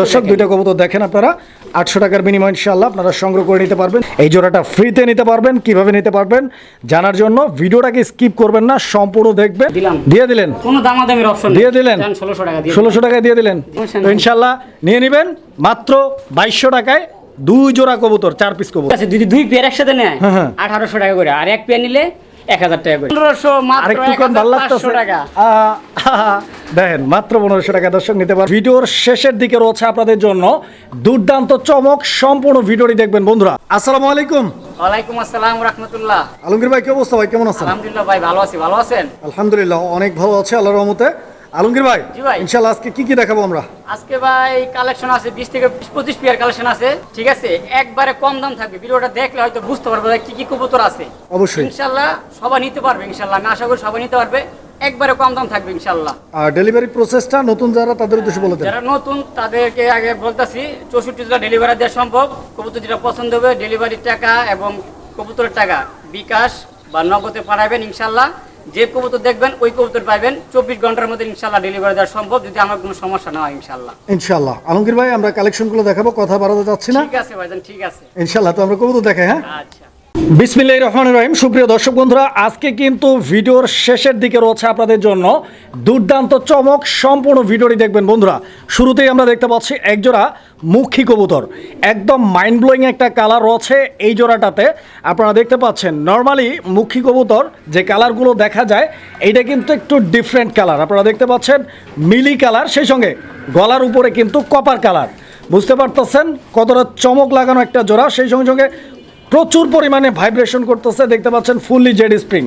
দর্শক দুইটা কবুতর দেখেন আপনারা। আটশো টাকার বিনিময় ইনশাল্লাহ আপনারা সংগ্রহ করে নিতে পারবেন। এই জোড়াটা ফ্রিতে নিতে পারবেন কীভাবে নিতে পারবেন জানার জন্য ভিডিওটাকে স্কিপ করবেন না সম্পূর্ণ দেখবেন। দিয়ে দিলেন? কোনো দামাদামির অপশন দিয়ে দিলেন? ষোলোশো টাকা দিয়ে টাকায় দিয়ে দিলেন। তো ইনশাল্লাহ নিয়ে নেবেন মাত্র বাইশশো টাকায় দুই জোড়া কবুতর চার পিস কবুতর। আছে যদি দুই পেয়ার একসাথে নেয় হ্যাঁ, হ্যাঁ। আঠারোশো টাকা করে। আর এক পেয়ার নিলে এক হাজার টাকা করে। পনেরোশো মাত্র এক কম ভালো হাজার টাকা। দেখেন মাত্র পনেরোশো টাকা দর্শক নিতে পারবেন ভিডিওর শেষের দিকে রয়েছে আপনাদের জন্য দুর্দান্ত চমক সম্পূর্ণ ভিডিওটি দেখবেন বন্ধুরা। আসসালামু আলাইকুম। ওয়ালাইকুম আসসালাম রহমতুল্লাহ। আলমগীর ভাই কি অবস্থা ভাই? কেমন আছেন? আলহামদুলিল্লাহ ভাই ভালো আছি। ভালো আছেন? আলহামদুলিল্লাহ অনেক ভালো আছে আল্লাহর রহমতে। আলমগীর ভাই জি ভাই। ইনশাআল্লাহ আজকে কি কি দেখাবো আমরা? আজকে ভাই কালেকশন আছে বিশ থেকে পঁচিশ পেয়ার কালেকশন আছে ঠিক আছে? একবারে কম দাম থাকবে। ভিডিওটা দেখলে হয়তো বুঝতে পারবে কি কি কবুতর আছে। অবশ্যই। ইনশাল্লাহ সবাই নিতে পারবে ইনশাল্লাহ আমি আশা করি সবাই নিতে পারবে। একবারে কম দাম থাকবে ইনশাল্লাহ আর ডেলিভারি প্রসেসটা নতুন যারা তাদের উদ্দেশ্যে বলে দেন। যারা নতুন তাদেরকে আগে বলতেছি চৌষট্টি জেলা ডেলিভারি দেওয়া সম্ভব। কবুতর যেটা পছন্দ হবে ডেলিভারির টাকা এবং কবুতরের টাকা বিকাশ বা নগদে পাঠাবেন ইনশাল্লাহ যে কবুতর দেখবেন ওই কবুতর পাবেন চব্বিশ ঘণ্টার মধ্যে ইনশাল্লাহ ডেলিভারি দেওয়া সম্ভব। যদি আমার কোনো সমস্যা না হয় ইনশাল্লাহ ইনশাআল্লাহ। আলমগীর ভাই আমরা কালেকশনগুলো দেখাবো কথা বাড়াতে যাচ্ছি না? ঠিক আছে ভাইজান ঠিক আছে। ইনশাআল্লাহ তো আমরা কবুতর দেখাই হ্যাঁ? আচ্ছা। বিসমিল্লাহ রহমান রহিম। সুপ্রিয় দর্শক বন্ধুরা, আজকে কিন্তু ভিডিওর শেষের দিকে রয়েছে আপনাদের জন্য দুর্দান্ত চমক, সম্পূর্ণ ভিডিওটি দেখবেন বন্ধুরা। শুরুতেই আমরা দেখতে পাচ্ছি একজোড়া মুখী কবুতর। একদম মাইন্ড ব্লোয়িং একটা কালার রয়েছে এই জোড়াটাতে। আপনারা দেখতে পাচ্ছেন নর্মালি মুখী কবুতর যে কালারগুলো দেখা যায়, এইটা কিন্তু একটু ডিফারেন্ট কালার আপনারা দেখতে পাচ্ছেন, মিলি কালার সেই সঙ্গে গলার উপরে কিন্তু কপার কালার বুঝতে পারতেছেন কতটা চমক লাগানো একটা জোড়া, সেই সঙ্গে সঙ্গে প্রচুর পরিমাণে ভাইব্রেশন করতেছে দেখতে পাচ্ছেন ফুললি জেড স্প্রিং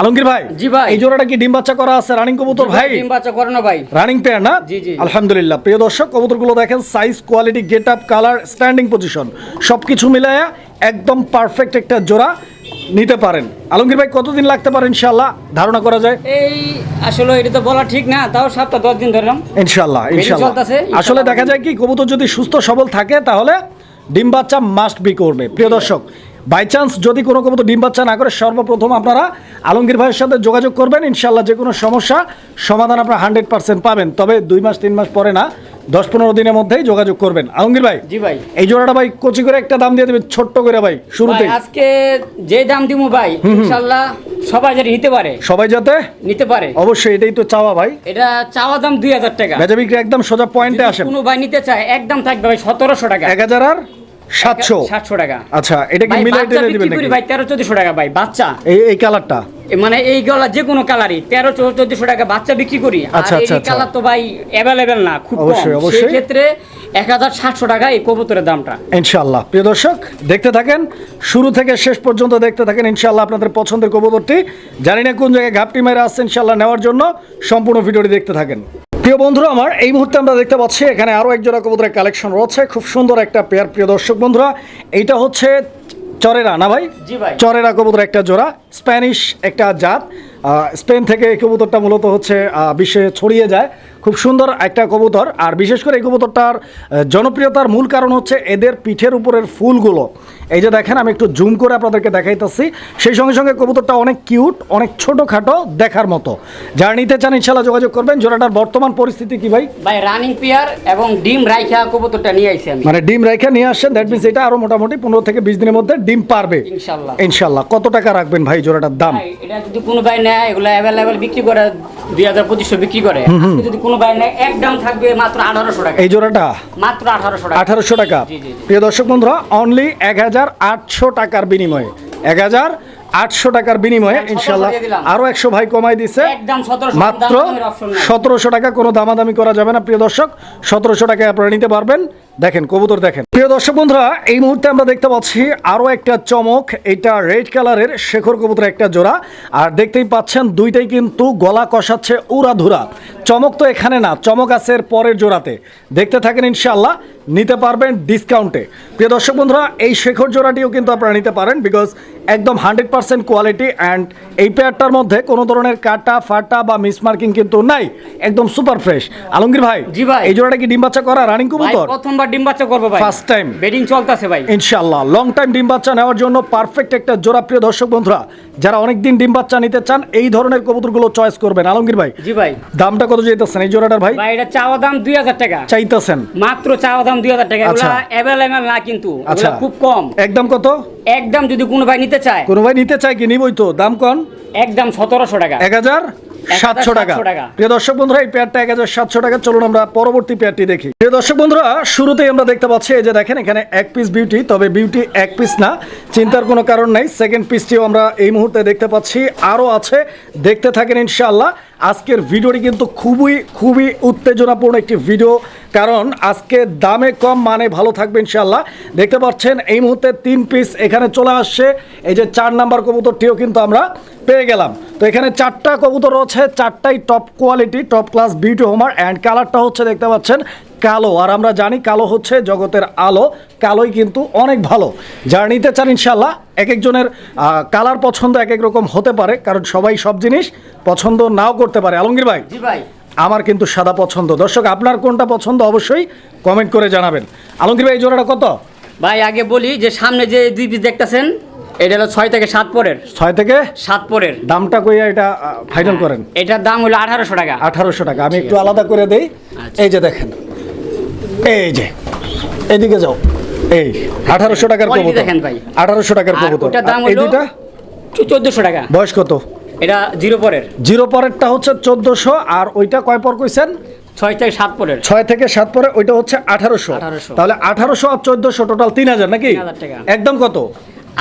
আলমগীর ভাই জি ভাই। এই জোড়াটা কি ডিম বাচ্চা করা আছে? রানিং কবুতর ভাই ডিম বাচ্চা করে না ভাই। রানিং পেয়ার না? জি, জি। আলহামদুলিল্লাহ। প্রিয় দর্শক কবুতরগুলো দেখেন size quality get up colour standing position সব কিছু মিলায়া একদম পারফেক্ট একটা জোড়া নিতে পারেন। আলমগীর ভাই কতদিন লাগতে পারে ইনশাল্লাহ ধারণা করা যায়? এই আসলে এটা তো বলা ঠিক না তাও সপ্তাহ দশ দিন ধরলাম। ইনশাল্লাহ ইনশাল্লাহ। আসলে দেখা যায় কি কবুতর যদি সুস্থ সবল থাকে তাহলে ডিম বাচ্চা মাস্ট বি করবে। প্রিয় দর্শক বাই চান্স যদি কোনো কবুতর ডিম বাচ্চা না করে সর্বপ্রথম আপনারা আলমগীর ভাইয়ের সাথে যোগাযোগ করবেন। ইনশাল্লাহ যে কোনো সমস্যা সমাধান আপনারা হান্ড্রেড পার্সেন্ট পাবেন। তবে দুই মাস তিন মাস পরে না দশ পনেরো দিনের মধ্যেই যোগাযোগ করবেন। আলমগীর ভাই জি ভাই। এই জোড়াটা ভাই কচি করে একটা দাম দিয়ে দেবেন ছোট্ট করে ভাই শুরুতে আজকে যে দাম দিমু ভাই ইনশাল্লাহ সবাই যাতে নিতে পারে। সবাই যাতে নিতে পারে। অবশ্যই এটাই তো চাওয়া ভাই। এটা চাওয়া দাম দুই হাজার টাকা। বেচা বিক্রি একদম সোজা পয়েন্টে আসে কোনো ভাই নিতে চায় একদম থাকবে ভাই সতেরোশো টাকা। এক হাজার আর সাতশো? সাতশো টাকা। আচ্ছা এটা কি মিলাই টেনে দিবেন নাকি? ভাই তেরো চোদ্দশো টাকা ভাই বাচ্চা। এই এই কালারটা? মানে এই গলা যে কোনো কালারই তেরো চোদ্দশো টাকা বাচ্চা বিক্রি করি। আর আচ্ছা, এই আচ্ছা, আচ্ছা। কালার তো ভাই অ্যাভেলেবেল না খুব অবশ্যই, অবশ্যই। ক্ষেত্রে এক হাজার সাতশো টাকা এই কবুতরের দামটা। ইনশাআল্লাহ। প্রিয় দর্শক দেখতে থাকেন শুরু থেকে শেষ পর্যন্ত দেখতে থাকেন ইনশাআল্লাহ আপনাদের পছন্দের কবুতরটি। জানি না কোন জায়গায় ঘাপটি মেরে আসছে ইনশাল্লাহ নেওয়ার জন্য সম্পূর্ণ ভিডিওটি দেখতে থাকেন। প্রিয় বন্ধুরা আমার এই মুহূর্তে আমরা দেখতে পাচ্ছি এখানে আরও এক জোড়া কবুতরের কালেকশন রয়েছে। খুব সুন্দর একটা পেয়ার প্রিয় দর্শক বন্ধুরা। এইটা হচ্ছে চরেরা না ভাই? চরেরা কবুতর একটা জোড়া স্প্যানিশ একটা জাত। আহ, স্পেন থেকে এই কবুতরটা মূলত হচ্ছে আহ, বিশ্বে ছড়িয়ে যায়। খুব সুন্দর একটা কবুতর। আর বিশেষ করে এই কবুতরটার জনপ্রিয়তার মূল কারণ হচ্ছে এদের পিঠের উপরের ফুলগুলো। এই যে দেখেন আমি একটু জুম করে আপনাদেরকে দেখাইতেছি। সেই সঙ্গে সঙ্গে কবুতরটা অনেক কিউট অনেক ছোটোখাটো দেখার মতো। যারা নিতে চান ইনশাল্লাহ যোগাযোগ করবেন। জোড়াটার বর্তমান পরিস্থিতি কি ভাই? ভাই রানিং পেয়ার এবং ডিম রাইখা কবুতরটা নিয়ে আইছি আমি। মানে ডিম রেখে নিয়ে আসছেন দ্যাট মিনস এটা আরও মোটামুটি পনেরো থেকে বিশ দিনের মধ্যে ডিম পারবে। ইনশাল্লাহ ইনশাল্লাহ কত টাকা রাখবেন ভাই জোড়াটার দাম? এটা যদি কোনো ভাই নেয় এগুলো অ্যাভেলেবেল বিক্রি করে দুই হাজার পঁচিশশো বিক্রি করে। যদি কোনো থাকবে মাত্র আঠারোশো টাকা। এই জোড়াটা? মাত্র আঠারোশো টাকা। আঠারোশো টাকা। জি, জি, জি। প্রিয় দর্শক বন্ধুরা অনলি এক হাজার আটশো টাকার বিনিময়ে এক হাজার আটশো টাকার বিনিময়ে ইনশাল্লাহ একশো ভাই কমাই দিচ্ছে মাত্র। সতেরোশো টাকা কোনো দামাদামি করা যাবে না প্রিয় দর্শক। সতেরোশো টাকায় আপনারা নিতে পারবেন। দেখেন কবুতর দেখেন। প্রিয় দর্শক বন্ধুরা এই মুহূর্তে আমরা দেখতে পাচ্ছি আরও একটা চমক। এটা রেড কালারের শেখর কবুতর একটা জোড়া। আর দেখতেই পাচ্ছেন দুইটাই কিন্তু গলা কষাচ্ছে উড়াধুরা। চমক তো এখানে না চমক আছে এর পরের জোড়াতে। দেখতে থাকেন ইনশাল্লাহ নিতে পারবেন ডিসকাউন্টে প্রিয় দর্শক বন্ধুরা এই শেখর জোড়াটিও কিন্তু আপনারা নিতে পারেন বিকজ একদম হান্ড্রেড পার্সেন্ট কোয়ালিটি অ্যান্ড এই পেয়ারটার মধ্যে কোনো ধরনের কাটা ফাটা বা মিসমার্কিং কিন্তু নাই। একদম সুপার ফ্রেশ আলমগীর ভাই জি ভাই। এই জোড়াটা কি ডিম বাচ্চা করা রানিং কবুতর? প্রথমবার ডিম বাচ্চা করব ভাই। First time? বেডিং চলতেছে ভাই। ইনশাল্লাহ লং টাইম ডিম বাচ্চা নেওয়ার জন্য পারফেক্ট একটা জোড়া প্রিয় দর্শক বন্ধুরা যারা অনেকদিন ডিম বাচ্চা নিতে চান এই ধরনের কবুতরগুলো চয়েস করবেন। আলমগীর ভাই জি ভাই। দামটা কত যেতেছেন এই জোড়াটার ভাই? ভাই এটা চাওয়া দাম দুই হাজার টাকা। চাইতেছেন। মাত্র চাওয়া দাম দুই হাজার টাকা। আচ্ছা। এগুলা অ্যাভেলেবেল না কিন্তু আচ্ছা। এগুলা খুব কম। একদম কত? একদম যদি কোনো ভাই নিতে চায়। কোনো ভাই নিতে চাই কি? নিবই তো। দাম কন? একদম সতেরোশো টাকা। এক হাজার? সাতশো টাকা। প্রিয় দর্শক বন্ধুরা এই পেয়ারটা এক হাজার সাতশো টাকা। চলুন আমরা পরবর্তী পেয়ারটি দেখি। প্রিয় দর্শক বন্ধুরা শুরুতেই আমরা দেখতে পাচ্ছি এই যে দেখেন এখানে এক পিস বিউটি তবে বিউটি এক পিস না। চিন্তার কোনো কারণ নাই। সেকেন্ড পিসটিও আমরা এই মুহূর্তে দেখতে পাচ্ছি। আরও আছে দেখতে থাকেন ইনশাআল্লাহ। আজকের ভিডিওটি কিন্তু খুবই খুবই উত্তেজনাপূর্ণ একটি ভিডিও। কারণ আজকে দামে কম মানে ভালো থাকবে ইনশাল্লাহ দেখতে পাচ্ছেন, এই মুহূর্তে তিন পিস এখানে চলে আসছে। এই যে চার নাম্বার কবুতরটিও কিন্তু আমরা পেয়ে গেলাম। তো এখানে চারটা কবুতর রয়েছে, চারটাই top quality top class beauty homer and কালারটা হচ্ছে দেখতে পাচ্ছেন কালো আর আমরা জানি কালো হচ্ছে জগতের আলো কালোই কিন্তু অনেক ভালো। যারা নিতে চান ইনশাল্লাহ এক একজনের কালার পছন্দ এক এক রকম হতে পারে কারণ সবাই সব জিনিস পছন্দ নাও করতে পারে। আলমগীর ভাই ভাই। আমার কিন্তু সাদা পছন্দ। দর্শক আপনার কোনটা পছন্দ অবশ্যই কমেন্ট করে জানাবেন। আলমগীর ভাই এই জোড়াটা কত? ভাই আগে বলি যে সামনে যে দুই পিস দেখতেছেন এটা হলো ছয় থেকে সাত পরের। ছয় থেকে সাত পরের। দামটা কইয়া এটা ফাইনাল করেন। এটার দাম হলো আঠারোশো টাকা। আঠারোশো টাকা। আমি একটু আলাদা করে দেই। আচ্ছা। এই যে দেখেন। এই যে এদিকে যাও। এই আঠারোশো টাকার কবুতর। দেখেন ভাই। আঠারোশো টাকার কবুতর। ওটার দাম এই হলো দুইটা চোদ্দশো টাকা। বয়স কত? এটা জিরো পরের। জিরো পরেরটা হচ্ছে চোদ্দশো আর ওইটা কয় পর কইছেন? ছয় থেকে সাত পরের। ছয় থেকে সাত পরে ওইটা হচ্ছে আঠারোশো। 1800 তাহলে আঠারোশো আর চোদ্দশো টোটাল তিন হাজার নাকি? একদম কত?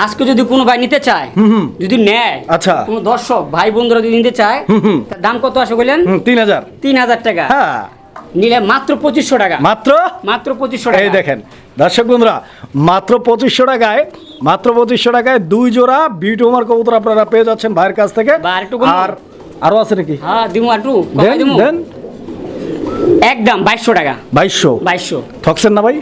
আজকে যদি কোনো ভাই নিতে চায় যদি নেয় আচ্ছা। কোনো দর্শক ভাই বন্ধুরা যদি নিতে চায় দাম কত আসে বললেন তিন হাজার। তিন হাজার টাকা। হ্যাঁ। নিলে মাত্র পঁচিশশো টাকা। মাত্র? মাত্র পঁচিশশো টাকা। এই দেখেন দর্শক বন্ধুরা মাত্র পঁচিশশো টাকায় মাত্র পঁচিশশো টাকায় দুই জোড়া বিউটি হোমার কবুতর আপনারা পেয়ে যাচ্ছেন ভাইয়ের কাছ থেকে? আর আরও আছে নাকি? হ্যাঁ দিমু আটু দেন একদম বাইশশো টাকা। বাইশশো? বাইশশো। ঠকছেন না ভাই?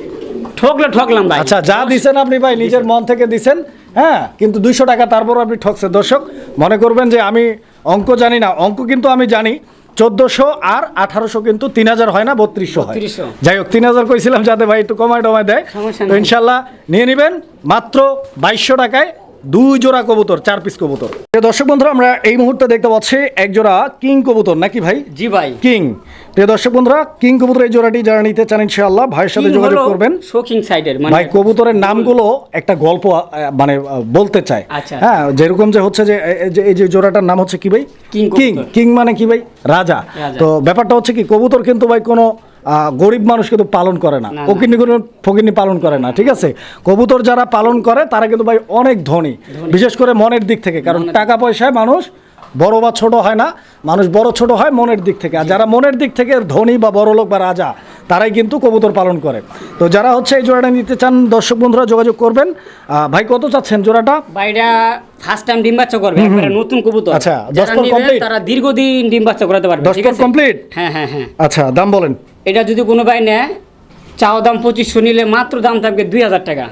ঠকলে ঠকলাম ভাই। আচ্ছা যা দিছেন আপনি ভাই নিজের মন থেকে দিছেন হ্যাঁ কিন্তু দুইশো টাকা তারপর আপনি ঠকছেন। দর্শক মনে করবেন যে আমি অঙ্ক জানি না অঙ্ক কিন্তু আমি জানি চোদ্দশো আর আঠারোশো কিন্তু তিন হাজার হয় না বত্রিশশো হয়। যাই হোক তিন হাজার কইছিলাম যাতে ভাই একটু কমায় টমায় দেয়। তো ইনশাল্লাহ নিয়ে নেবেন মাত্র বাইশশো টাকায় দুই জোড়া কবুতর চার পিস কবুতর। দর্শক বন্ধুরা আমরা এই মুহূর্তে দেখতে পাচ্ছি এক জোড়া কিং কবুতর নাকি ভাই? জি ভাই। কিং। প্রিয় দর্শক বন্ধুরা কিং কবুতর এই জোড়াটি যারা নিতে চান ইনশাআল্লাহ ভাইয়ের সাথে যোগাযোগ করবেন। শোকিং সাইডের মানে ভাই কবুতরের নামগুলো একটা গল্প মানে বলতে চায়। আচ্ছা। হ্যাঁ যেরকম যে হচ্ছে যে এই যে- জোড়াটার নাম হচ্ছে কি ভাই? কিং কিং মানে কি ভাই? রাজা। তো ব্যাপারটা হচ্ছে কি কবুতর কিন্তু ভাই কোনো আহ, গরিব মানুষ কিন্তু পালন করে না। না, না। ফকিনি কোনো ফকিনি পালন করে না ঠিক আছে? কবুতর যারা পালন করে তারা কিন্তু ভাই অনেক ধনী। বিশেষ করে মনের দিক থেকে কারণ টাকা পয়সায় মানুষ বড় বা ছোট হয় না। মানুষ বড় ছোট হয় মনের দিক থেকে। আর যারা মনের দিক থেকে ধনী বা বড় লোক বা রাজা তারাই কিন্তু কবুতর পালন করে। তো যারা হচ্ছে এই জোড়াটা নিতে চান দর্শক বন্ধুরা যোগাযোগ করবেন। ভাই কত চাচ্ছেন জোড়াটা? ভাইটা ফার্স্ট টাইম ডিম বাচ্চা করবে একবারে নতুন কবুতর। আচ্ছা, যারা দশ পর নেবে তারা দীর্ঘদিন ডিম বাচ্চা করাতে পারবে দশ ঠিক পর আছে? হ্যাঁ হ্যাঁ হ্যাঁ। আচ্ছা দাম বলেন। এটা যদি কোনো ভাই নেয় চাও দাম পঁচিশশো নিলে মাত্র দাম থাকবে দুই হাজার টাকা।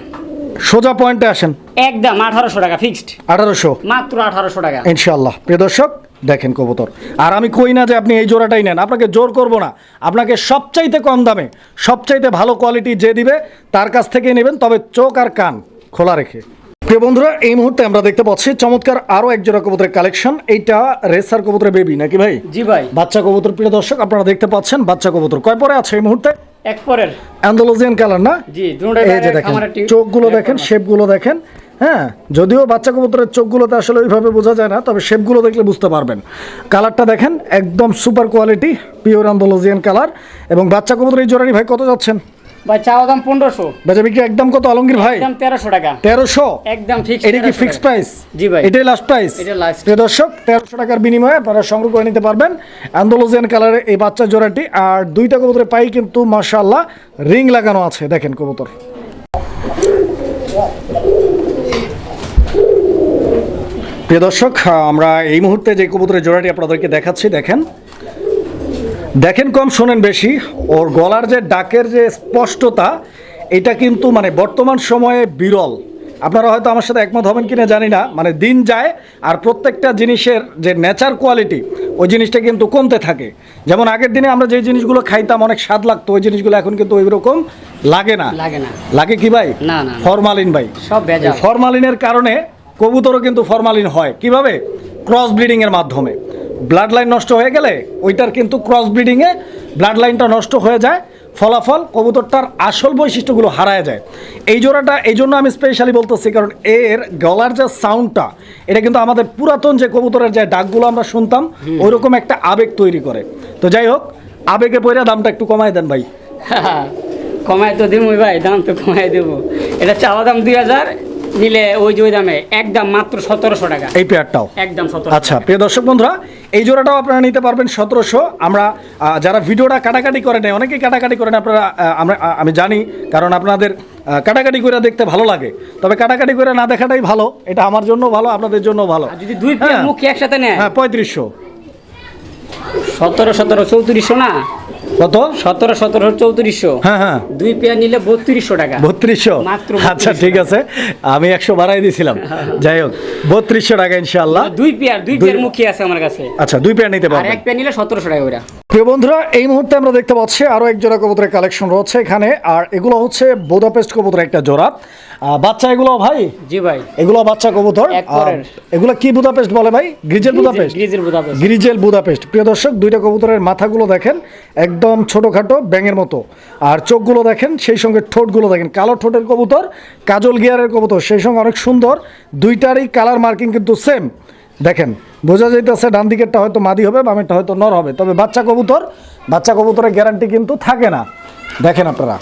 সোজা পয়েন্টে আসেন। একদম আঠারোশো টাকা ফিক্সড আঠারোশো। মাত্র আঠারোশো টাকা। ইনশাল্লাহ প্রিয় দর্শক দেখেন কবুতর। আর আমি কই না যে আপনি এই জোড়াটাই নেন আপনাকে জোর করব না। আপনাকে সবচাইতে কম দামে সবচাইতে ভালো কোয়ালিটি যে দিবে তার কাছ থেকে নেবেন তবে চোখ আর কান খোলা রেখে। প্রিয় বন্ধুরা এই মুহূর্তে আমরা দেখতে পাচ্ছি চমৎকার আরও এক জোড়া কবুতরের কালেকশন এইটা রেসার কবুতরের বেবি নাকি ভাই? জি ভাই। বাচ্চা কবুতর প্রিয় দর্শক আপনারা দেখতে পাচ্ছেন বাচ্চা কবুতর। কয় পরে আছে এই মুহূর্তে? এক পরের। অ্যান্ডোলোজিয়ান কালার না? জি এই যে দেখেন। চোখগুলো দেখেন শেপগুলো দেখেন। হ্যাঁ যদিও বাচ্চা কবুতরের চোখগুলোতে আসলে ওইভাবে বোঝা যায় না তবে শেপগুলো দেখলে বুঝতে পারবেন। কালারটা দেখেন একদম super quality pure Andalusian colour এবং বাচ্চা কবুতর এই জোড়ারি ভাই কত যাচ্ছেন? ভাই চাওয়া দাম পনেরোশো। বেচা বিক্রি একদম কত আলমগীর ভাই? একদম তেরোশো টাকা। তেরোশো? একদম ফিক্স এটা কি ফিক্স প্রাইস জি ভাই। এটাই লাস্ট প্রাইস এটাই last। প্রিয় দর্শক তেরোশো টাকার বিনিময়ে আপনারা সংগ্রহ করে নিতে পারবেন আন্দোলজিয়ান কালারের এই বাচ্চা জোড়াটি। আর দুইটা কবুতরের পাই কিন্তু মাশাআল্লাহ রিং লাগানো আছে। দেখেন কবুতর। প্রিয় দর্শক আমরা এই মুহূর্তে যে কবুতরের জোড়াটি আপনাদেরকে দেখাচ্ছি দেখেন। দেখেন কম শোনেন বেশি। ওর গলার যে ডাকের যে স্পষ্টতা এটা কিন্তু মানে বর্তমান সময়ে বিরল। আপনারা হয়তো আমার সাথে একমত হবেন কিনা জানি না মানে দিন যায় আর প্রত্যেকটা জিনিসের যে নেচার কোয়ালিটি ওই জিনিসটা কিন্তু কমতে থাকে। যেমন আগের দিনে আমরা যে জিনিসগুলো খাইতাম অনেক স্বাদ লাগতো ওই জিনিসগুলো এখন কিন্তু ওই রকম লাগে না। লাগে না। লাগে কি ভাই? না, না, না। ফরমালিন ভাই। সব। ফরমালিনের কারণে কবুতরও কিন্তু ফরমালিন হয়। কীভাবে? ক্রস ব্রিডিং এর মাধ্যমে। ব্লাড লাইন নষ্ট হয়ে গেলে ওইটার কিন্তু ক্রস ব্রিডিংয়ে ব্লাড লাইনটা নষ্ট হয়ে যায়। ফলাফল কবুতরটার আসল বৈশিষ্ট্যগুলো হারায় যায়। এই জোড়াটা এই জন্য আমি স্পেশালি বলতেছি কারণ এর গলার যে সাউন্ডটা এটা কিন্তু আমাদের পুরাতন যে কবুতরের যে ডাকগুলো আমরা শুনতাম ওইরকম একটা আবেগ তৈরি করে। তো যাই হোক আবেগে পড়ে দামটা একটু কমায় দেন ভাই। কমায় তো দিব ভাই দাম তো কমায় দেবো। এটা চাওয়া দাম দুই হাজার নিলে ওই যে ওই দামে একদম মাত্র সতেরোশো টাকা। এই পেয়ারটাও? একদম সতেরো আচ্ছা প্রিয় দর্শক বন্ধুরা এই জোড়াটাও আপনারা নিতে পারবেন সতেরোশো। আমরা যারা ভিডিওটা কাটাকাটি করে নেয় অনেকেই কাটাকাটি করেন আপনারা আমরা আমি জানি কারণ আপনাদের কাটাকাটি করে দেখতে ভালো লাগে। তবে কাটাকাটি করে না দেখাটাই ভালো এটা আমার জন্য ভালো আপনাদের জন্য ভালো। যদি দুই হ্যাঁ। একসাথে নেয়? হ্যাঁ পঁয়ত্রিশশো। সতেরো সতেরো চৌত্রিশশো না? কত? সতেরো সতেরো চৌত্রিশশো। হ্যাঁ হ্যাঁ। দুই পেয়ার নিলে বত্রিশশো টাকা। বত্রিশশো? মাত্র আচ্ছা ঠিক আছে। আমি একশো বাড়াই দিয়েছিলাম যাই হোক বত্রিশশো টাকা ইনশাল্লাহ দুই পেয়ার দুই পেয়ার মুখে আছে আমার কাছে। আচ্ছা দুই পেয়ার নিতে আর পারবেন এক পেয়ার নিলে সতেরোশো টাকা ওরা প্রিয় বন্ধুরা এই মুহূর্তে আমরা দেখতে পাচ্ছি আরও এক জোড়া কবুতরের কালেকশন রয়েছে এখানে। আর এগুলো হচ্ছে বোদাপেস্ট কবুতরের একটা জোড়া। বাচ্চা এগুলো ভাই? জি ভাই। এগুলো বাচ্চা কবুতর? এগুলো কি বুদাপেস্ট বলে ভাই? Grizzle Budapest? Grizzle Budapest. Grizzle Budapest. প্রিয় দর্শক দুইটা কবুতরের মাথাগুলো দেখেন একদম ছোটোখাটো ব্যাঙের মতো। আর চোখগুলো দেখেন সেই সঙ্গে ঠোঁটগুলো দেখেন। কালো ঠোঁটের কবুতর কাজল গিয়ারের কবুতর সেই সঙ্গে অনেক সুন্দর। দুইটারই কালার মার্কিং কিন্তু সেম দেখেন বোঝা যাইতেছে ডান দিকেরটা হয়তো মাদি হবে বামেরটা হয়তো নর হবে। তবে বাচ্চা কবুতর বাচ্চা কবুতরের গ্যারান্টি কিন্তু থাকে না। দেখেন আপনারা।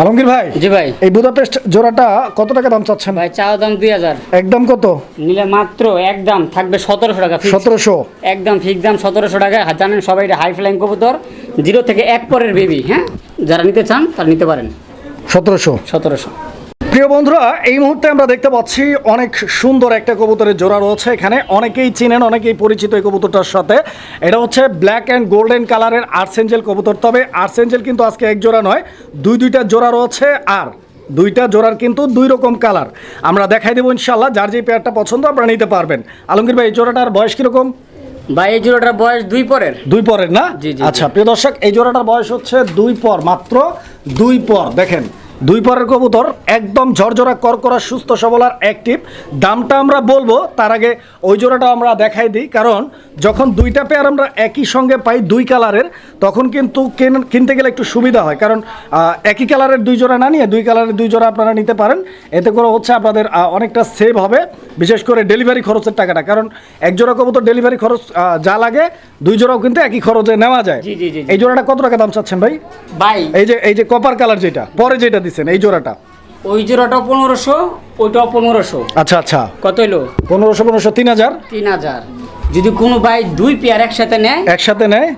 আলমগীর ভাই জি ভাই। এই বুদাপেস্ট জোড়াটা কত টাকা দাম চাচ্ছেন? ভাই চা দাম দুই হাজার। একদম কত? নিলে মাত্র একদম থাকবে সতেরোশো টাকা। সতেরোশো। একদম ফিক্স দাম সতেরোশো টাকা। জানেন সবাই এটা হাই ফ্লাইং কবুতর জিরো থেকে এক পরের বেবি হ্যাঁ? যারা নিতে চান তারা নিতে পারেন। সতেরোশো। সতেরোশো। প্রিয় বন্ধুরা এই মুহূর্তে আমরা দেখতে পাচ্ছি অনেক সুন্দর একটা কবুতরের জোড়া রয়েছে এখানে। অনেকেই চিনেন অনেকেই পরিচিত এই কবুতরটার সাথে। এটা হচ্ছে ব্ল্যাক অ্যান্ড গোল্ডেন কালারের আর্সেঞ্জেল কবুতর। তবে আর্সেঞ্জেল কিন্তু আজকে এক জোড়া নয় দুই দুইটা জোড়া রয়েছে আর দুইটা জোড়ার কিন্তু দুই রকম কালার আমরা দেখাই দেবো ইনশাল্লাহ যার যে পেয়ারটা পছন্দ আপনারা নিতে পারবেন। আলমগীর ভাই এই জোড়াটার বয়স কীরকম? ভাই এই জোড়াটার বয়স দুই পরের। দুই পরের না? জি, জি, আচ্ছা প্রিয় দর্শক এই জোড়াটার বয়স হচ্ছে দুই পর মাত্র দুই পর। দেখেন দুই পরের কবুতর একদম ঝরঝরা করকরা সুস্থ সবল আর অ্যাক্টিভ দামটা আমরা বলব তার আগে ওই জোড়াটা আমরা দেখাই দিই কারণ যখন দুইটা পেয়ার আমরা একই সঙ্গে পাই দুই কালারের তখন কিন্তু কেন- কিনতে গেলে একটু সুবিধা হয়। কারণ একই কালারের দুই জোড়া না নিয়ে দুই কালারের দুই জোড়া আপনারা নিতে পারেন। এতে করে হচ্ছে আপনাদের অনেকটা সেভ হবে বিশেষ করে ডেলিভারি খরচের টাকাটা। কারণ এক জোড়া কবুতর ডেলিভারি খরচ যা লাগে দুই জোড়াও কিন্তু একই খরচে নেওয়া যায়। এই জোড়াটা কত টাকা দাম চাচ্ছেন ভাই? ভাই। এই যে এই যে কপার কালার যেটা পরে যেটা দিচ্ছেন এই জোড়াটা? ওই জোড়াটা পনেরোশো ওইটাও পনেরোশো। আচ্ছা আচ্ছা। কত হইল? পনেরোশো পনেরোশো তিন হাজার? তিন হাজার। যদি কোনো ভাই দুই পেয়ার একসাথে নেয় একসাথে নেয়?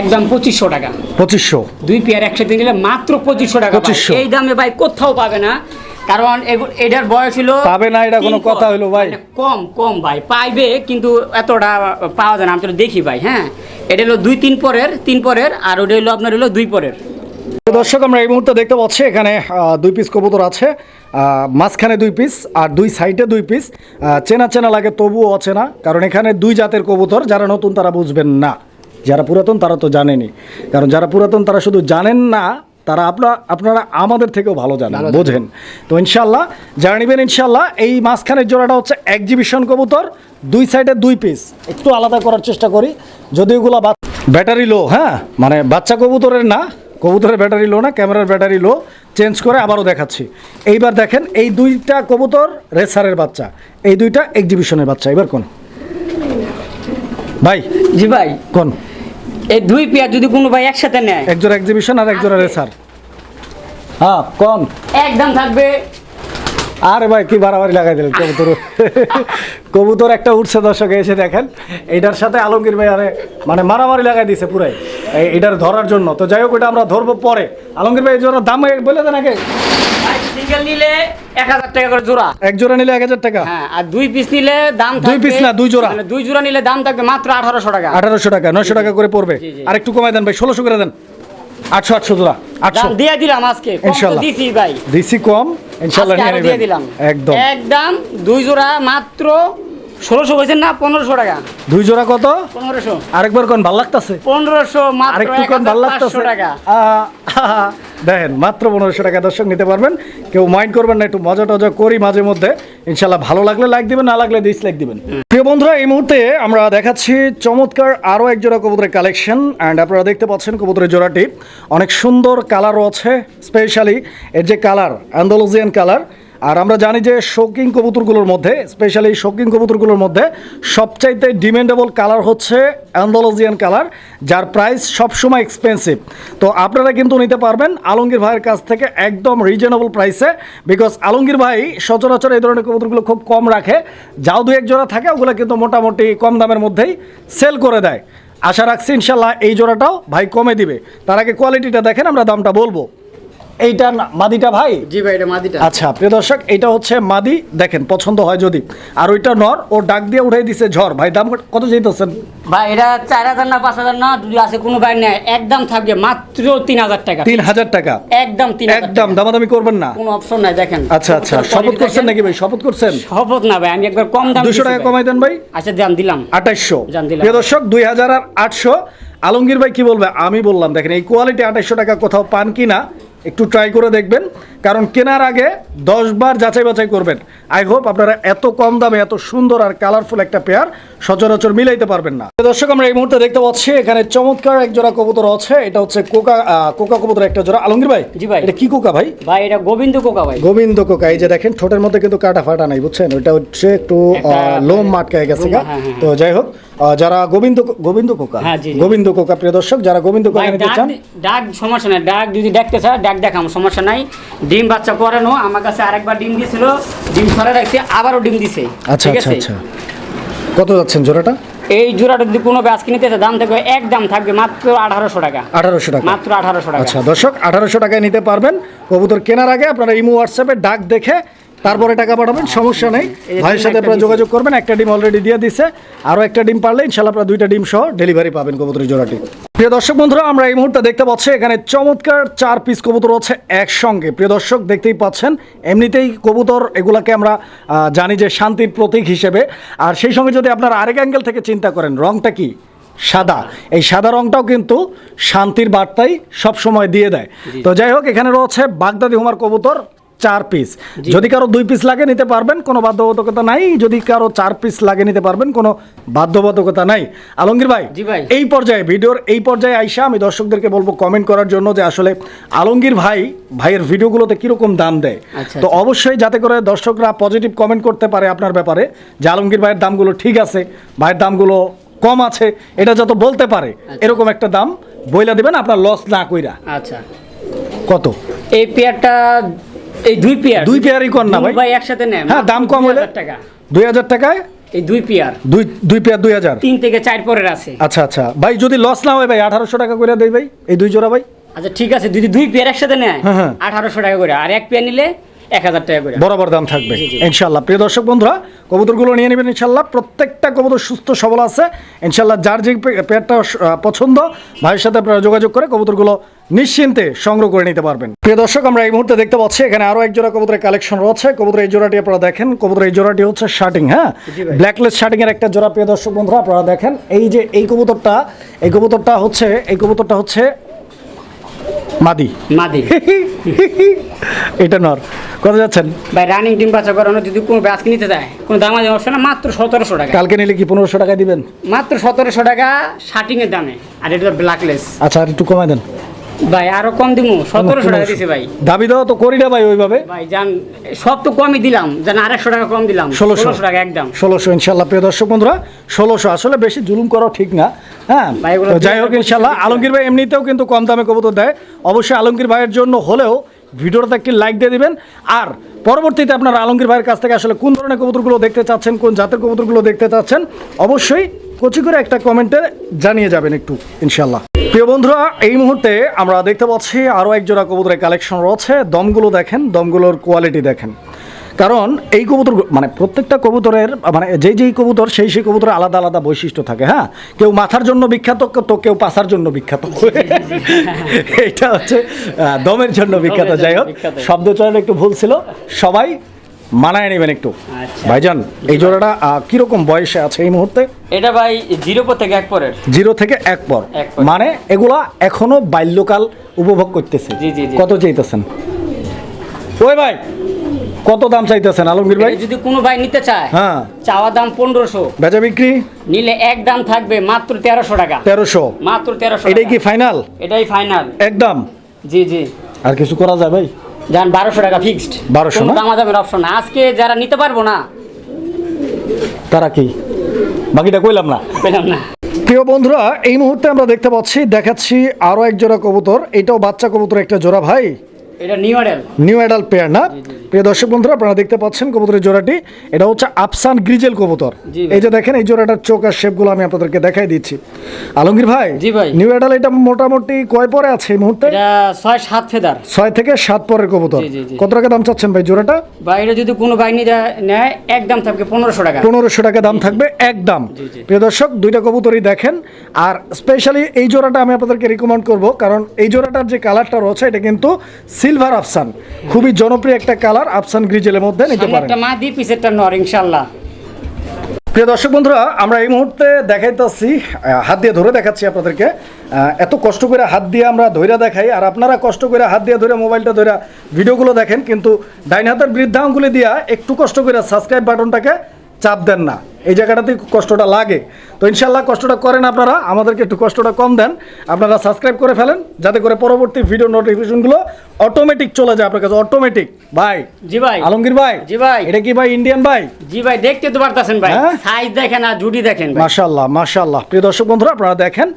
একদম পঁচিশশো টাকা। পঁচিশশো। দুই পেয়ার একসাথে নিলে মাত্র পঁচিশশো টাকা। 2500 এই দামে ভাই কোথাও পাবে না। কারণ এটার বয়স হলো পাবে না, এটা কোনো কথা। হইল ভাই? মানে কম কম ভাই। পাইবে কিন্তু এতটা পাওয়া যায় না। আমি তো দেখি ভাই হ্যাঁ? এটা হলো দুই তিন পরের তিন পরের আর ওটা হলো আপনার হলো দুই পরের। দর্শক আমরা এই মুহূর্তে দেখতে পাচ্ছি এখানে দুই পিস কবুতর আছে। মাঝখানে দুই পিস আর দুই সাইডে দুই পিস চেনা চেনা লাগে তবুও অচেনা কারণ এখানে দুই জাতের কবুতর যারা নতুন তারা বুঝবেন না। যারা পুরাতন তারা তো জানেনি। কারণ যারা পুরাতন তারা শুধু জানেন না তারা আপনারা আপনারা আমাদের থেকেও ভালো জানেন বোঝেন। তো ইনশাল্লাহ যারা নেবেন ইনশাল্লাহ এই মাঝখানের জোড়াটা হচ্ছে এক্সিবিশন কবুতর দুই সাইডে দুই পিস একটু আলাদা করার চেষ্টা করি যদি ওগুলো ব্যাটারি লো হ্যাঁ? মানে বাচ্চা কবুতরের না কবুতরের ব্যাটারি লো না ক্যামেরার ব্যাটারি লো। চেঞ্জ করে আবারও দেখাচ্ছি। এইবার দেখেন এই দুইটা কবুতর রেসারের বাচ্চা। এই দুইটা এক্সিবিশনের বাচ্চা। এবার কোন? ভাই। জি ভাই। কোন? এই দুই পেয়ার যদি কোনো ভাই একসাথে নেয়। একজোড়া এক্সিবিশন আর একজোড়া রেসার। হ্যাঁ কোন? একদম থাকবে। আরে ভাই কি বাড়াবাড়ি লাগাই দিলেন কবুতর। কবুতর একটা উঠছে দর্শকে এসে দেখেন। এইটার সাথে আলমগীর ভাই আরে মানে মারামারি লাগাই দিছে পুরাই। এইটার ধরার জন্য। তো যাই হোক ওটা আমরা ধরবো পরে। আলমগীর ভাই এই জোড়ার দাম বলে দেন আগে। সিঙ্গেল নিলে এক হাজার টাকা করে জোড়া। এক জোড়া নিলে এক হাজার টাকা? হ্যাঁ আর দুই পিস নিলে দাম দুই থাকবে- piece না, দুই জোড়া। দুই জোড়া নিলে দাম থাকবে মাত্র আঠারোশো টাকা। আঠারোশো টাকা নয়শো টাকা করে পড়বে। জি, জি। আর একটু কমাই দেন ভাই ষোলোশো করে দেন। আটশো আটশো জোড়া আটশো। দিয়ে দিলাম আজকে ইনশাল্লাহ। দিছি ভাই। দিছি কম ইনশাল্লাহ দিয়ে দিলাম। একদম। একদম দুই জোড়া মাত্র ষোলোশো বলছেন না পনেরোশো টাকা। দুই জোড়া কত? পনেরোশো। আরেকবার কোন ভালো লাগতাছে? পনেরোশো মাত্র আরেকটু কোন ভালো হাজার টাকা। দেখেন মাত্র পনেরোশো টাকা দর্শক নিতে পারবেন। কেউ মাইন্ড করবেন না একটু মজা টজা করি মাঝে মধ্যে। ইনশাল্লাহ ভালো লাগলে লাইক দিবেন না লাগলে ডিসলাইক দিবেন। প্রিয় বন্ধুরা এই মুহূর্তে আমরা দেখাচ্ছি চমৎকার আরও এক জোড়া কবুতরের কালেকশন অ্যান্ড আপনারা দেখতে পাচ্ছেন কবুতরের জোড়াটি। অনেক সুন্দর কালারও আছে স্পেশালি এর যে কালার অ্যান্ডোলজিয়ান কালার আর আমরা জানি যে শৌকিং কবুতরগুলোর মধ্যে স্পেশালি শৌকিং কবুতরগুলোর মধ্যে সবচাইতে ডিমেন্ডেবল কালার হচ্ছে অ্যান্ডোলজিয়ান কালার যার প্রাইস সবসময় এক্সপেন্সিভ তো আপনারা কিন্তু নিতে পারবেন আলমগীর ভাইয়ের কাছ থেকে একদম রিজনেবল প্রাইসে বিকজ আলমগীর ভাই সচরাচর এই ধরনের কবুতরগুলো খুব কম রাখে, যাও দু এক জোড়া থাকে, ওগুলো কিন্তু মোটামুটি কম দামের মধ্যেই সেল করে দেয়। আশা রাখছি ইনশাল্লাহ এই জোড়াটাও ভাই কমে দিবে। তার আগে কোয়ালিটিটা দেখেন, আমরা দামটা বলব। এইটা মাদিটা ভাই? জি ভাই এটা মাদিটা। আচ্ছা প্রিয় দর্শক এটা হচ্ছে মাদি। দেখেন পছন্দ হয় যদি। আর ওইটা নর ও ডাক দিয়ে উঠাই দিছে ঝড়। ভাই দাম কত যেতেছেন ভাই এটা চার হাজার না পাঁচ হাজার না যদি আছে কোনো ভাই নেয় একদম থাকবে মাত্র তিন হাজার টাকা। তিন হাজার টাকা? একদম তিন হাজার একদম দামাদামি করবেন না? কোনো অপশন নাই দেখেন। আচ্ছা আচ্ছা শপথ করছেন নাকি ভাই? শপথ করছেন? শপথ না ভাই আমি একবার কম দাম দুশো টাকা। কমাই দেন ভাই। আচ্ছা দাম দিলাম। আঠাইশশো। জান দিলাম। প্রিয় দর্শক দুই হাজার আর আটশো। আলমগীর ভাই কি বলবে? আমি বললাম দেখেন এই কোয়ালিটি আঠাইশশো টাকা কোথাও পান কি না? একটু ট্রাই করে দেখবেন। কারণ কেনার আগে দশ বার যাচাই বাছাই করবেন। আই হোপ আপনারা এত কম দামে এত সুন্দর আর কালারফুল একটা পেয়ার সচরাচর মিলাইতে পারবেন না। দর্শক আমরা এই মুহূর্তে দেখতে পাচ্ছি এখানে চমৎকার এক জোড়া কবুতর আছে। এটা হচ্ছে কোকা কোকা কবুতর একটা জোড়া। আলমগীর ভাই জি ভাই। এটা কি কোকা ভাই? ভাই এটা গোবিন্দ কোকা ভাই। গোবিন্দ কোকা এই যে দেখেন ঠোঁটের মধ্যে কিন্তু কাটা ফাটা নাই বুঝছেন? ওইটা হচ্ছে একটু লোম মাটকায় গেছে। হ্যাঁ, হ্যাঁ। তো যাই হোক যারা গোবিন্দ গোবিন্দ কোকা হ্যাঁ। গোবিন্দ কোকা প্রিয় দর্শক যারা গোবিন্দ কোকা নিতে ডাক চান ডাক সমস্যা নাই। ডাক যদি দেখতে চায় ডাক দেখাম সমস্যা নাই। ডিম বাচ্চা করানো আমার কাছে আরেকবার ডিম দিয়েছিল ডিম ছড়া রাখছে আবারও ডিম দিছে। আচ্ছা ঠিক আচ্ছা আছে? আচ্ছা। কত যাচ্ছেন জোড়াটা? এই জোড়াটা যদি কোনো ব্যাস কিনতে দাম থাকবে এক দাম থাকবে মাত্র আঠারোশো টাকা। আঠারোশো টাকা। মাত্র আঠারোশো টাকা। আচ্ছা দর্শক আঠারোশো টাকায় নিতে পারবেন। কবুতর কেনার আগে আপনারা ইমো হোয়াটসঅ্যাপে ডাক দেখে তারপরে টাকা পাঠাবেন সমস্যা নেই। ভাইয়ের সাথে আপনারা যোগাযোগ করবেন একটা ডিম অলরেডি দিয়ে দিছে। আরও একটা ডিম পারলে ইনশাল্লাহ আপনারা দুইটা ডিম সহ ডেলিভারি পাবেন কবুতরের জোড়াটি। প্রিয় দর্শক বন্ধুরা আমরা এই মুহূর্তে দেখতে পাচ্ছি এখানে চমৎকার চার পিস কবুতর হচ্ছে একসঙ্গে। প্রিয় দর্শক দেখতেই পাচ্ছেন এমনিতেই কবুতর এগুলাকে আমরা জানি যে শান্তির প্রতীক হিসেবে। আর সেই সঙ্গে যদি আপনারা আরেক অ্যাঙ্গেল থেকে চিন্তা করেন রংটা কি? সাদা। এই সাদা রংটাও কিন্তু শান্তির বার্তাই সব সময় দিয়ে। দেয় তো যাই হোক এখানে রয়েছে বাগদাদি হুমার কবুতর। চার পিস যদি কারও দুই পিস লাগে নিতে পারবেন কোনো বাধ্যবাধকতা নাই। যদি কারও চার পিস লাগে নিতে পারবেন কোনো বাধ্যবাধকতা নাই। আলমগীর ভাই এই পর্যায়ে ভিডিওর এই পর্যায়ে আইসা আমি দর্শকদেরকে বলব কমেন্ট করার জন্য যে আসলে আলমগীর ভাই ভাইয়ের ভিডিওগুলোতে কীরকম দাম দেয়। আচ্ছা, তো অবশ্যই যাতে করে দর্শকরা পজিটিভ কমেন্ট করতে পারে আপনার ব্যাপারে যে আলমগীর ভাইয়ের দামগুলো ঠিক আছে ভাইয়ের দামগুলো কম আছে এটা যত বলতে পারে এরকম একটা দাম বইলা দিবেন আপনার লস না কইরা। আচ্ছা। কত? এই পেয়ারটা এই দুই পেয়ার দুই পেয়ারই কর না ভাই। ভাই একসাথে নেন হ্যাঁ দাম কম হলে 2000 টাকা। দুই হাজার টাকায়? এই দুই পেয়ার দুই দুই পেয়ার দুই হাজার। তিন থেকে চার পরের আছে। আচ্ছা আচ্ছা। ভাই যদি লস না হয় ভাই আঠারোশো টাকা করে দেই ভাই এই দুই জোড়া ভাই। আচ্ছা ঠিক আছে। যদি দুই পেয়ার একসাথে নেয় হ্যাঁ, হ্যাঁ। আঠারোশো টাকা করে। আর এক পেয়ার নিলে এক হাজার টাকা করে। বরাবর দাম থাকবে। ইনশাল্লাহ প্রিয় দর্শক বন্ধুরা কবুতরগুলো নিয়ে নেবেন ইনশাল্লাহ প্রত্যেকটা কবুতর সুস্থ সবল আছে। ইনশাল্লাহ যার যে পেয়ারটা পছন্দ ভাইয়ের সাথে আপনারা যোগাযোগ করে কবুতরগুলো নিশ্চিন্তে সংগ্রহ করে নিতে পারবেন। প্রিয় দর্শক আমরা এই মুহূর্তে দেখতে পাচ্ছি এখানে আরও এক জোড়া কবুতরের কালেকশন রয়েছে। কবুতর এই জোড়াটি আপনারা দেখেন। কবুতর এই জোড়াটি হচ্ছে শার্টিং হ্যাঁ। ব্ল্যাকলেস শার্টিং এর একটা জোড়া প্রিয় দর্শক বন্ধুরা আপনারা দেখেন। এই যে এই কবুতরটা এই কবুতরটা হচ্ছে এই কবুতরটা হচ্ছে মাদি। মাদি। এটা নর। কত যাচ্ছেন? ভাই রানিং ডিম বাচ্চা করানো যদি কোনো ব্যাস কিনতে যায় কোনো দাম আছে না মাত্র সতেরোশো টাকা। কালকে নিলে কি পনেরোশো টাকা দিবেন? মাত্র সতেরোশো টাকা শার্টিংয়ের দামে আর এটা ব্ল্যাকলেস আচ্ছা আর একটু কমাই দেন। ভাই আরও কম দিব সতেরোশো টাকা দিছে ভাই। দাবি দেওয়া তো করি না ভাই ওইভাবে। ভাই জান সব তো কমই দিলাম। জান আড়াইশো টাকা কম দিলাম। ষোলোশো। টাকা একদম। ষোলোশো ইনশাল্লাহ প্রিয় দর্শক বন্ধুরা ষোলোশো আসলে বেশি জুলুম করাও ঠিক না হ্যাঁ? যাই হোক ইনশাল্লাহ আলমগীর ভাই এমনিতেও কিন্তু কম দামে কবুতর দেয়। অবশ্যই আলমগীর ভাইয়ের জন্য হলেও ভিডিওটাতে একটি লাইক দিয়ে দিবেন। আর পরবর্তীতে আপনারা আলমগীর ভাইয়ের কাছ থেকে আসলে কোন ধরনের কবুতরগুলো দেখতে চাচ্ছেন কোন জাতের কবুতরগুলো দেখতে চাচ্ছেন অবশ্যই কচি করে একটা কমেন্টে জানিয়ে যাবেন একটু ইনশাল্লাহ প্রিয় বন্ধুরা এই মুহূর্তে আমরা দেখতে পাচ্ছি আরও একজোড়া কবুতরের কালেকশন রয়েছে। দমগুলো দেখেন দমগুলোর কোয়ালিটি দেখেন। কারণ এই কবুতর মানে প্রত্যেকটা কবুতরের মানে যেই যেই কবুতর সেই সেই কবুতরের আলাদা আলাদা বৈশিষ্ট্য থাকে হ্যাঁ? কেউ মাথার জন্য বিখ্যাত তো কেউ পাশার জন্য বিখ্যাত। এটা হচ্ছে দমের জন্য বিখ্যাত। যাই হোক বিখ্যাত। শব্দ চয়ন একটু ভুল ছিল। সবাই মানায় নেবেন একটু। আচ্ছা। ভাইজান এই জোড়াটা কীরকম বয়সে আছে এই মুহূর্তে? এটা ভাই জিরো পর থেকে এক পরের। জিরো থেকে এক পর। মানে এগুলা এখনও বাল্যকাল উপভোগ করতেছে। জি, জি, জি। কত চাইতেছেন? ওই ভাই কত দাম চাইতেছেন আলমগীর ভাই? যদি কোনো ভাই নিতে চায় হ্যাঁ। চাওয়া দাম পনেরোশো। বেচা বিক্রি? নিলে এক দাম থাকবে মাত্র তেরোশো টাকা। তেরোশো? মাত্র তেরোশো এটাই কি ফাইনাল এটাই ফাইনাল একদম? জি জি। আর কিছু করা যায় ভাই? যান বারোশো টাকা ফিক্সড 1200 না? দামাদামের অপশন না। আজকে যারা নিতে পারব না তারা কি? বাকিটা কইলাম না। পেলাম না। প্রিয় বন্ধুরা এই মুহূর্তে আমরা দেখতে পাচ্ছি দেখাচ্ছি আরও এক জোড়া কবুতর। এটাও বাচ্চা কবুতর একটা জোড়া ভাই। এটা new model new adult pair না? প্রিয় দর্শক বন্ধুরা আপনারা দেখতে পাচ্ছেন কবুতরের জোড়াটি। এটা হচ্ছে আফসান গ্রিজেল কবুতর। এই যে দেখেন এই জোড়াটার চোখ আর শেপগুলো আমি আপনাদেরকে দেখাই দিচ্ছি। আলমগীর ভাই জি ভাই। নিউ অ্যাডাল এটা মোটামুটি কয় পরে আছে এই মুহূর্তে? এটা ছয় সাত ফেদার। ছয় থেকে সাত পরের কবুতর। কত টাকা দাম চাচ্ছেন ভাই জোড়াটা? বাইরে যদি কোনো বাইনি নেয় একদম থাকবে পনেরোশো টাকা। পনেরোশো টাকা দাম থাকবে একদম। প্রিয় দর্শক দুইটা কবুতরই দেখেন। আর স্পেশালি এই জোড়াটা আমি আপনাদেরকে রিকমেন্ড করব কারণ এই জোড়াটার যে কালারটা রয়েছে এটা কিন্তু সিলভার আফসান খুবই জনপ্রিয় একটা কালার আফসান গ্রিজেলের মধ্যে নিতে পারেন। একটা মা দি পিসেরটা নর ইনশাল্লাহ। প্রিয় দর্শক বন্ধুরা আমরা এই মুহূর্তে দেখাইতেছি হাত দিয়ে ধরে দেখাচ্ছি আপনাদেরকে। এত কষ্ট করে হাত দিয়ে আমরা ধরে দেখাই আর আপনারা কষ্ট করে হাত দিয়ে ধরে মোবাইলটা ধরে ভিডিওগুলো দেখেন কিন্তু ডাইন হাতের বৃদ্ধা আঙ্গুলি দিয়া একটু কষ্ট করে সাবস্ক্রাইব বাটনটাকে চাপ দেন না। এই জায়গাটাতে কষ্টটা লাগে। তো ইনশাল্লাহ কষ্টটা করেন আপনারা আমাদেরকে একটু কষ্টটা কম দেন। আপনারা সাবস্ক্রাইব করে ফেলেন যাতে করে পরবর্তী ভিডিও নোটিফিকেশনগুলো অটোমেটিক চলে যায় আপনার কাছে অটোমেটিক ভাই জি ভাই। আলমগীর ভাই জি ভাই। এটা কি ভাই ইন্ডিয়ান ভাই? জি ভাই দেখতে তো পারতেছেন ভাই। হ্যাঁ? সাইজ দেখেন আর জুডি দেখেন ভাই। মাশাল্লাহ মাশাল্লাহ প্রিয় দর্শক বন্ধুরা আপনারা দেখেন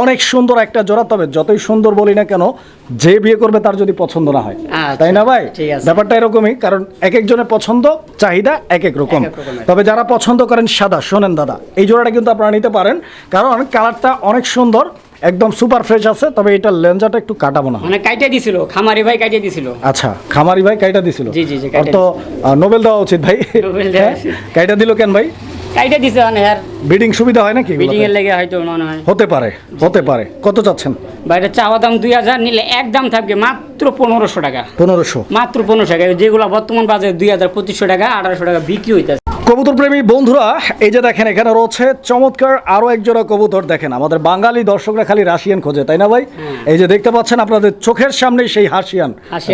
অনেক সুন্দর একটা জোড়া তবে যতই সুন্দর বলি না কেন যে বিয়ে করবে তার যদি পছন্দ না হয়। আচ্ছা, তাই না ভাই? ব্যাপারটা এরকমই কারণ এক একজনের পছন্দ চাহিদা এক এক রকম। তবে যারা পছন্দ করেন সাদা শোনেন দাদা এই জোড়াটা কিন্তু আপনারা নিতে পারেন। কারণ কালারটা অনেক সুন্দর একদম সুপার ফ্রেশ আছে তবে এটা লেঞ্জাটা একটু কাটাবো না। মানে কাইটে দিছিল খামারি ভাই কাইটে দিছিল। আচ্ছা খামারি ভাই কাইটা দিছিল। জি, জি, জি, তো নোবেল দেওয়া উচিত ভাই। নোবেল দেওয়া হ্যাঁ? কাইটা দিল কেন ভাই? কাইটে দিছে মানে আর ব্রিডিং সুবিধা হয় নাকি এগুলোতে? এর লেগে হয়তো মনে হয়। হতে পারে হতে পারে। কত চাচ্ছেন? বাইরে চাওয়া দাম দুই হাজার নিলে এক দাম থাকবে মাত্র পনেরোশো টাকা। পনেরোশো। মাত্র পনেরোশো টাকা। যেগুলো বর্তমান বাজারে দুই হাজার পঁচিশশো টাকা আঠারোশো টাকা বিক্রি হইতেছে। কবুতর প্রেমী বন্ধুরা এই যে দেখেন এখানে রয়েছে চমৎকার আরও এক জোড়া কবুতর দেখেন। আমাদের বাঙালি দর্শকরা খালি রাশিয়ান খোঁজে তাই না ভাই? এই যে দেখতে পাচ্ছেন আপনাদের চোখের সামনে সেই হাসিয়ান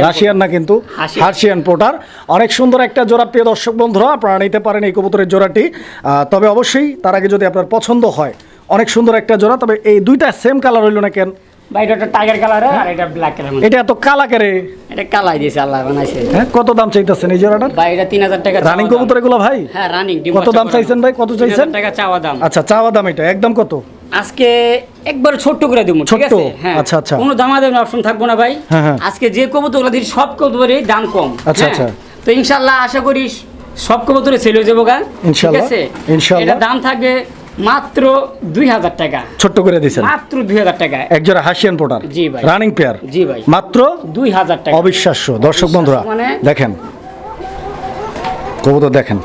রাশিয়ান না কিন্তু হাসিয়ান। হাসিয়ান পোটার। অনেক সুন্দর একটা জোড়া প্রিয় দর্শক বন্ধুরা আপনারা নিতে পারেন এই কবুতরের জোড়াটি। আহ, তবে অবশ্যই তার আগে যদি আপনার পছন্দ হয় অনেক সুন্দর একটা জোড়া তবে এই দুইটা সেম কালার হইল না কেন? বাইরে একটা টাইগার কালার আর এটা ব্ল্যাক কালার এটা এত কালা কেরে এটা কালাই দিয়েছে আল্লাহ বানাইছে। হ্যাঁ কত দাম চাইতেছেন এই জোড়াটার? বাইরে তিন হাজার টাকা রানিং কবুতর এগুলো ভাই? হ্যাঁ রানিং কত দাম চাইছেন ভাই? কত চাইছেন? টাকা চাওয়া দাম। আচ্ছা চাওয়া দাম এটা একদম কত? আজকে একবার ছোট্ট করে দেবো ঠিক আছে? হ্যাঁ। আচ্ছা, আচ্ছা। কোনো দামাদামি অপশন থাকব না ভাই। হ্যাঁ, হ্যাঁ। আজকে যে কবুতরগুলো দিই সব কবুতরের দাম কম। আচ্ছা, হ্যাঁ? আচ্ছা। তো ইনশাল্লাহ আশা করি সব কবুতরে সেল হয়ে যাব গা ঠিক আছে। এটা দাম থাকবে মাত্র দুই হাজার টাকা। ছোট্ট করে দিয়েছেন। মাত্র দুই হাজার টাকা। একজোড়া হাসিয়ান পোটার জি ভাই। রানিং পেয়ার জি ভাই। মাত্র দুই হাজার টাকা। অবিশ্বাস্য। দর্শক বন্ধুরা মানে? দেখেন। কবুতর দেখেন।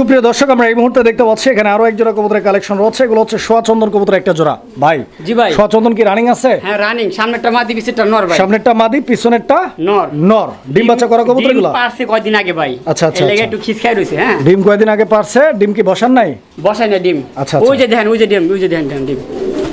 সুপ্রিয় দর্শক আমরা এই মুহূর্তে দেখতে পাচ্ছি এখানে আরও এক জোড়া কবুতরের কালেকশন রয়েছে। এগুলো হচ্ছে সোয়া চন্দন কবুতর একটা জোড়া। ভাই জি ভাই। সোয়া চন্দন কি রানিং আছে? হ্যাঁ রানিং সামনেরটা মাদি পিছেরটা নর ভাই। সামনেরটা মাদি পিছনেরটা নর। নর। ডিম বাচ্চা করা কবুতর এগুলো পারছে কয়দিন আগে ভাই। আচ্ছা, আচ্ছা, লেগে আচ্ছা। একটু খিসখাই রয়েছে হ্যাঁ। ডিম কয়দিন আগে পারছে? ডিম কি বসান নাই? বসাই না ডিম। আচ্ছা, আচ্ছা। ওই যে দেখেন ওই যে ডিম ওই যে দেখেন ডিম।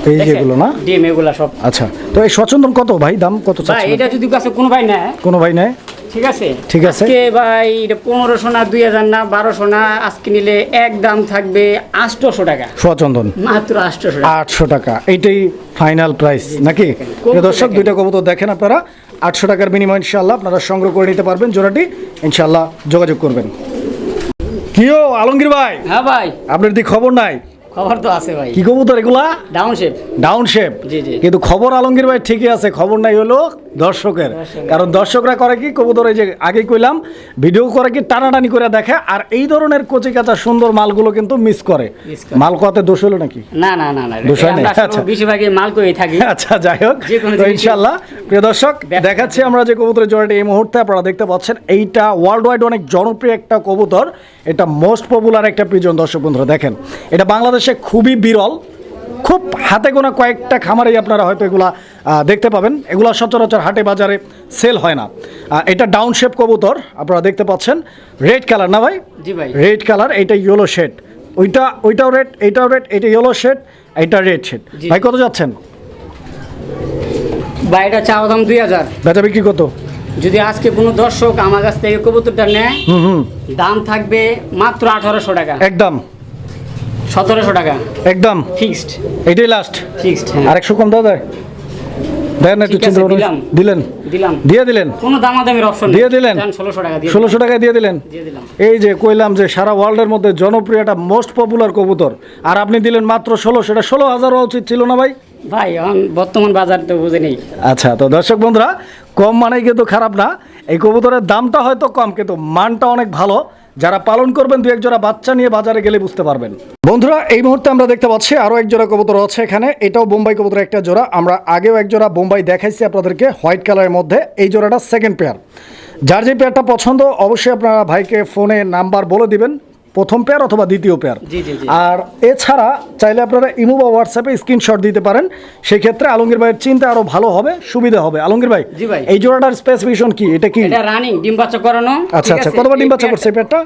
এই? যেগুলো না? ডিম এগুলা সব। আচ্ছা। তো এই সচন্দন কত ভাই? দাম কত চাচ্ছেন ভাই এটা যদি কাছে কোনো ভাই নেয়? কোনো ভাই নেয়? ঠিক আছে? ঠিক আছে। আজকে ভাই এটা পনেরোশো না দুই হাজার না বারোশো না আজকে নিলে এক দাম থাকবে আটশোশো টাকা। সোয়া চন্দন মাত্র আটশোশো আটশো টাকা এইটাই ফাইনাল প্রাইস নাকি? দর্শক। দুইটা কবুতর দেখেন আপনারা। আটশো টাকার বিনিময় ইনশাল্লাহ আপনারা সংগ্রহ করে নিতে পারবেন জোড়াটি। ইনশাল্লাহ যোগাযোগ করবেন। কিও আলমগীর ভাই? হ্যাঁ ভাই। আপনার দিক খবর নাই? খবর তো আছে ভাই। কি কবুতর এগুলা? ডাউন শেপ ডাউন শেপ জি, জি। কিন্তু খবর আলমগীর ভাই ঠিকই আছে খবর নাই হলো দর্শকের। কারণ দর্শকরা করে কি কবুতর এই যে আগে কইলাম ভিডিও করে কি টানাটানি করে দেখে আর এই ধরনের কচি কাঁচা সুন্দর মালগুলো কিন্তু মিস করে। মাল কতে দোষ হলো নাকি? না না না না আমরা আসলে আচ্ছা। বেশিরভাগই মাল করে থাকি। আচ্ছা যাই হোক। তো ইনশাল্লাহ প্রিয় দর্শক দেখাচ্ছি আমরা যে কবুতরের জোড়াটি এই মুহূর্তে আপনারা দেখতে পাচ্ছেন এইটা ওয়ার্ল্ড ওয়াইড অনেক জনপ্রিয় একটা কবুতর। এটা মোস্ট পপুলার একটা প্রিজন দর্শক বন্ধুরা দেখেন। এটা বাংলাদেশে খুবই বিরল। খুব হাতে গোনা কয়েকটা খামারেই আপনারা হয়তো এগুলা দেখতে পাবেন। এগুলা সচরাচর হাটে বাজারে সেল হয় না। এটা ডাউন শেপ কবুতর আপনারা দেখতে পাচ্ছেন। রেড কালার না ভাই? জি ভাই। রেড কালার এটা ইয়েলো শেড। ওইটা ওইটাও রেড এইটাও রেড এটা ইয়েলো শেড এটা রেড শেড। ভাই কত যাচ্ছেন? বা এটা চাওয়া দাম দুই হাজার। বেচা বিক্রি কত? যদি আজকে কোনো দর্শক আমার কাছ থেকে কবুতরটা নেয় দাম থাকবে মাত্র আঠারোশো টাকা। একদম। সতেরোশো টাকা। একদম। ফিক্সড। এটাই লাস্ট ফিক্সড আর একশো কম দেওয়া যায় দেন একটু চিন্তা করুন। দিলেন? দিয়ে দিলেন? কোনো দামাদামির অপশন দিয়ে দিলেন? ষোলোশো টাকা দিয়ে ষোলোশো টাকায় দিয়ে দিলেন? দিয়ে দিলাম। এই যে কইলাম যে সারা ওয়ার্ল্ডের মধ্যে জনপ্রিয় একটা মোস্ট পপুলার কবুতর। আর আপনি দিলেন মাত্র ষোলো সেটা ষোলো হাজার হওয়া উচিত ছিল না ভাই? ভাই এখন বর্তমান বাজার তো বুঝে নেই। আচ্ছা তো দর্শক বন্ধুরা কম মানেই কিন্তু খারাপ না। এই কবুতরের দামটা হয়তো কম কিন্তু মানটা অনেক ভালো। যারা পালন করবেন দু একজোড়া বাচ্চা নিয়ে বাজারে গেলে বুঝতে পারবেন। বন্ধুরা, এই মুহূর্তে আমরা দেখতে পাচ্ছি আরও এক জোড়া কবুতর আছে এখানে। এটাও বোম্বাই কবুতর একটা জোড়া। আমরা আগেও এক জোড়া বোম্বাই দেখাইছি আপনাদেরকে হোয়াইট কালারের মধ্যে। এই জোড়াটা সেকেন্ড পেয়ার যার যে পেয়ারটা পছন্দ, অবশ্যই আপনারা ভাইকে ফোনে নাম্বার বলে দিবেন। প্রথম পেয়ার অথবা দ্বিতীয় পেয়ার। আর এছাড়া চাইলে আপনারা ইমো বা হোয়াটসঅ্যাপে স্ক্রিনশট দিতে পারেন। সেই ক্ষেত্রে আলমগীর ভাইয়ের চিন্তা আরও ভালো হবে সুবিধা হবে। আলমগীর ভাই। এই জোড়াটার স্পেসিফিকেশন কি? এটা কি? এটা রানিং ডিম বাচ্চা করানো। আচ্ছা আচ্ছা কতবার ডিম বাচ্চা করছে পেয়ারটা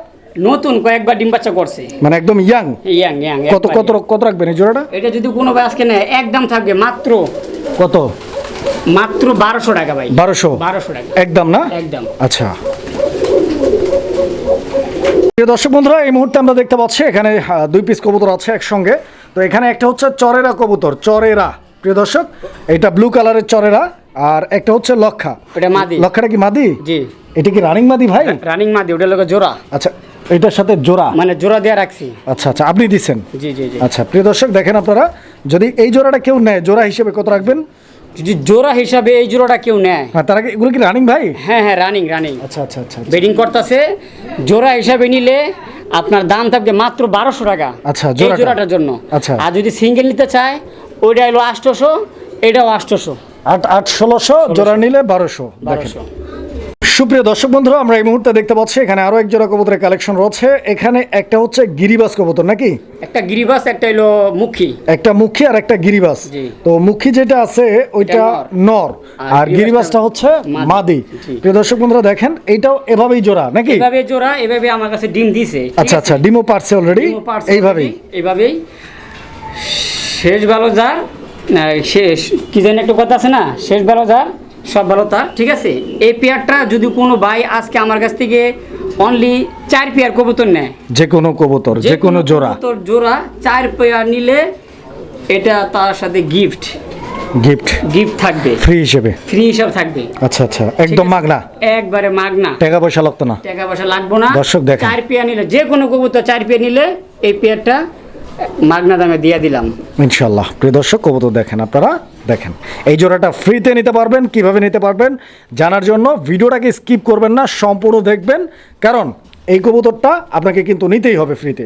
নতুন কয়েকবার ডিম বাচ্চা করছে। মানে একদম ইয়াং ইয়াং ইয়াং কত কত কত রাখবেন এই জোড়াটা? এটা যদি কোনো ভাই আজকে নেয় একদম থাকবে মাত্র কত? মাত্র বারোশো টাকা ভাই। বারোশো? বারোশো টাকা। একদম না? একদম আচ্ছা। প্রিয় দর্শক বন্ধুরা এই মুহূর্তে আমরা দেখতে পাচ্ছি এখানে দুই পিস কবুতর আছে একসঙ্গে। তো এখানে একটা হচ্ছে চরেরা কবুতর চরেরা। প্রিয় দর্শক এটা ব্লু কালারের চরেরা আর একটা হচ্ছে লক্ষা। এটা মাদি। লক্ষাটা কি মাদি? জি। এটা কি রানিং মাদি ভাই? রানিং মাদি ওটা লোক জোড়া। আচ্ছা এটার সাথে জোড়া? মানে জোড়া দেওয়া রাখছি। আচ্ছা আচ্ছা আপনি দিচ্ছেন জি জি জি। আচ্ছা প্রিয় দর্শক দেখেন আপনারা যদি এই জোড়াটা কেউ নেয় জোড়া হিসেবে কত রাখবেন? যদি জোড়া হিসাবে এই জোড়াটা কেউ নেয়। হ্যাঁ তার এগুলো কি রানিং ভাই? হ্যাঁ হ্যাঁ রানিং রানিং আচ্ছা আচ্ছা আচ্ছা আচ্ছা। বেডিং করতেছে জোড়া হিসাবে নিলে আপনার দাম থাকবে মাত্র বারোশো টাকা। আচ্ছা, জোড়াটার জন্য। আচ্ছা। আর যদি সিঙ্গেল নিতে চায় ওইটা হলো আষ্টশো এটাও আষ্টশো আট আট ষোলোশো। জোড়া নিলে বারোশো বারোশো। সুপ্রিয় দর্শক বন্ধুরা আমরা এই মুহূর্তে দেখতে পাচ্ছি এখানে আরও এক জোড়া কবুতরের কালেকশন রয়েছে। এখানে একটা হচ্ছে গিরিবাস কবুতর নাকি? একটা গিরিবাস একটা হলো মুখী। একটা মুখী আর একটা গিরিবাস। তো মুখী যেটা আছে ওইটা নর। আর গিরিবাসটা হচ্ছে মাদি। প্রিয় দর্শক বন্ধুরা দেখেন এইটাও এভাবেই জোড়া নাকি? এভাবে জোড়া এভাবে আমার কাছে ডিম দিছে আচ্ছা আচ্ছা ডিমো পারছে অলরেডি এইভাবেই? এইভাবেই। শেষ ভালো যার শেষ কি জানি একটা কথা আছে না? শেষ ভালো যার সব ভালো তার ঠিক আছে? এই পেয়ারটা যদি কোনো ভাই আজকে আমার কাছ থেকে অনলি চার পেয়ার কবুতর নেয়। যে কোনো কবুতর যে কোনো জোড়া। কবুতর জোড়া চার পেয়ার নিলে এটা তার সাথে গিফট গিফট গিফট থাকবে। ফ্রি হিসেবে। ফ্রি হিসাব থাকবে। আচ্ছা আচ্ছা। একদম? মাগনা। একবারে মাগনা। টাকা পয়সা লাগতো না। টাকা পয়সা লাগবো না। দর্শক দেখেন। চার পেয়ার নিলে যে কোনো কবুতর চার পেয়ার নিলে এই পেয়ারটা মাগনা দামে দিয়ে দিলাম। ইনশাল্লাহ প্রিয় দর্শক, কবুতর দেখেন আপনারা, দেখেন। এই জোড়াটা ফ্রিতে নিতে পারবেন, কীভাবে নিতে পারবেন জানার জন্য ভিডিওটাকে স্কিপ করবেন না, সম্পূর্ণ দেখবেন। কারণ এই কবুতরটা আপনাকে কিন্তু নিতেই হবে ফ্রিতে